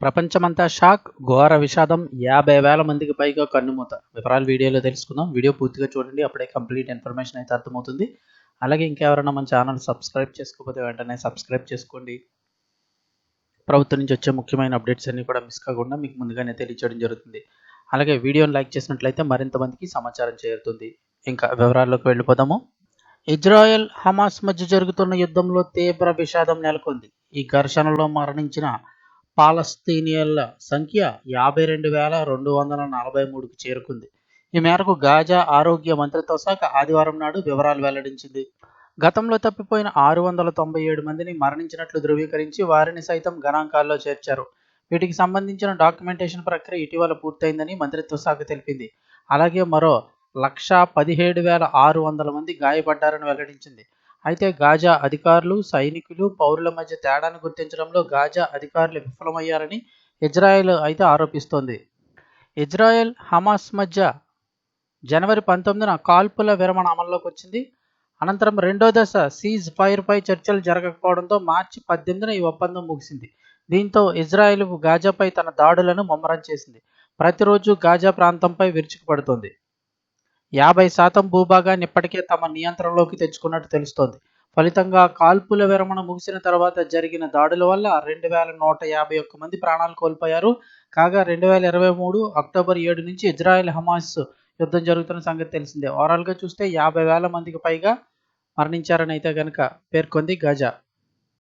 ప్రపంచమంతా షాక్ ఘోర విషాదం యాభై వేల మందికి పైగా కన్నుమూత. వివరాలు వీడియోలో తెలుసుకుందాం. వీడియో పూర్తిగా చూడండి అప్పుడే కంప్లీట్ ఇన్ఫర్మేషన్ అయితే అర్థమవుతుంది. అలాగే ఇంకెవరైనా మన ఛానల్ సబ్స్క్రైబ్ చేసుకోకపోతే వెంటనే సబ్స్క్రైబ్ చేసుకోండి. ప్రభుత్వం నుంచి వచ్చే ముఖ్యమైన అప్డేట్స్ అన్ని కూడా మిస్ కాకుండా మీకు ముందుగానే తెలియచేయడం జరుగుతుంది. అలాగే వీడియోని లైక్ చేసినట్లయితే మరింత మందికి సమాచారం చేరుతుంది. ఇంకా వివరాల్లోకి వెళ్ళిపోదాము. ఇజ్రాయెల్ హమాస్ మధ్య జరుగుతున్న యుద్ధంలో తీవ్ర విషాదం నెలకొంది. ఈ ఘర్షణలో మరణించిన పాలస్తీనియన్ల సంఖ్య యాభై రెండు వేల రెండు వందల నలభై మూడుకు చేరుకుంది. ఈ మేరకు గాజా ఆరోగ్య మంత్రిత్వ శాఖ ఆదివారం నాడు వివరాలు వెల్లడించింది. గతంలో తప్పిపోయిన ఆరు వందల తొంభై ఏడు మందిని మరణించినట్లు ధృవీకరించి వారిని సైతం గణాంకాల్లో చేర్చారు. వీటికి సంబంధించిన డాక్యుమెంటేషన్ ప్రక్రియ ఇటీవల పూర్తయిందని మంత్రిత్వ శాఖ తెలిపింది. అలాగే మరో లక్షా పదిహేడు వేల ఆరు వందల మంది గాయపడ్డారని వెల్లడించింది. అయితే గాజా అధికారులు సైనికులు పౌరుల మధ్య తేడాను గుర్తించడంలో గాజా అధికారులు విఫలమయ్యారని ఇజ్రాయెల్ అయితే ఆరోపిస్తోంది. ఇజ్రాయెల్ హమాస్ మధ్య జనవరి పంతొమ్మిదిన కాల్పుల విరమణ అమల్లోకి వచ్చింది. అనంతరం రెండో దశ సీజ్ ఫైర్పై చర్చలు జరగకపోవడంతో మార్చి పద్దెనిమిదిన ఈ ఒప్పందం ముగిసింది. దీంతో ఇజ్రాయెల్ గాజాపై తన దాడులను ముమ్మరం చేసింది. ప్రతిరోజు గాజా ప్రాంతంపై విరుచుకుపడుతోంది. యాభై శాతం భూభాగాన్ని ఇప్పటికే తమ నియంత్రణలోకి తెచ్చుకున్నట్టు తెలుస్తోంది. ఫలితంగా కాల్పుల విరమణ ముగిసిన తర్వాత జరిగిన దాడుల వల్ల రెండు వేల నూట యాభై ఒక్క మంది ప్రాణాలు కోల్పోయారు. కాగా రెండు వేల ఇరవై మూడు అక్టోబర్ ఏడు నుంచి ఇజ్రాయెల్ హమాస్ యుద్ధం జరుగుతున్న సంగతి తెలిసిందే. ఓవరాల్గా చూస్తే యాభై వేల మందికి పైగా మరణించారని అయితే కనుక పేర్కొంది గజా.